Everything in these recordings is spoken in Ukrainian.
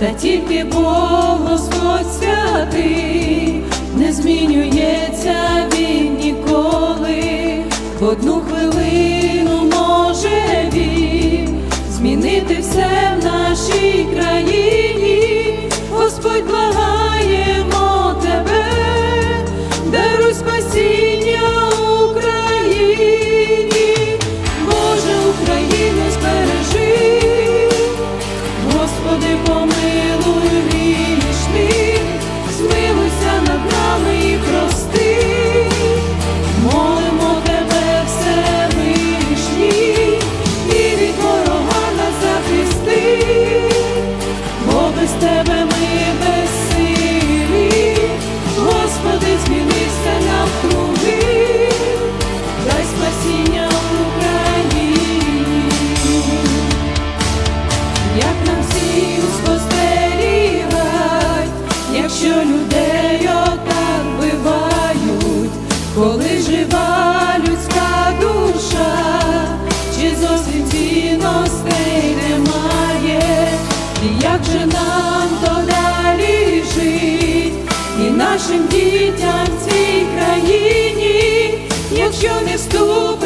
та тільки Бог Господь святий, не змінюється він ніколи в одну хвилину. нашим дітям в цій країні, якщо не ступ.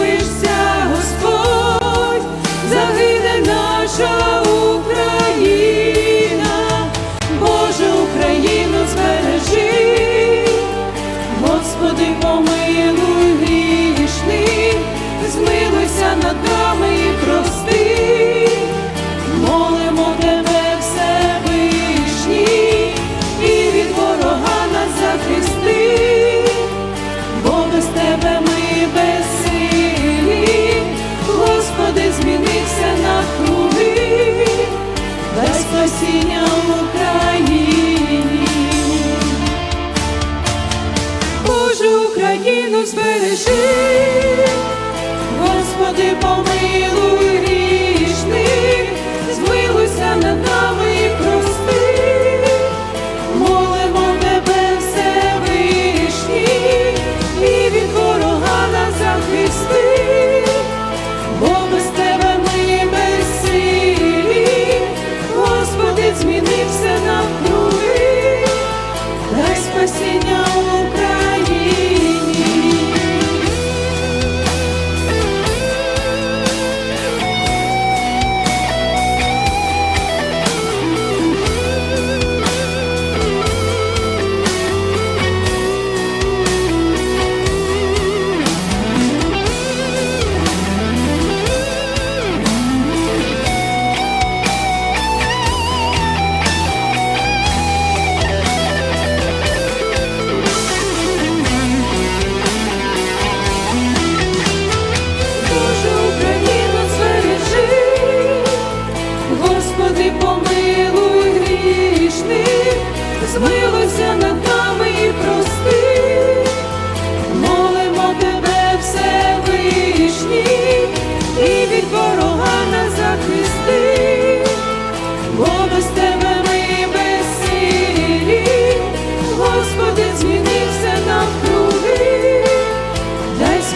збережи, Господи, помилуй.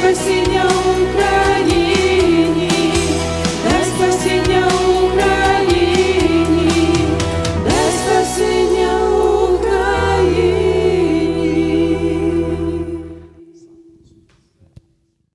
never seen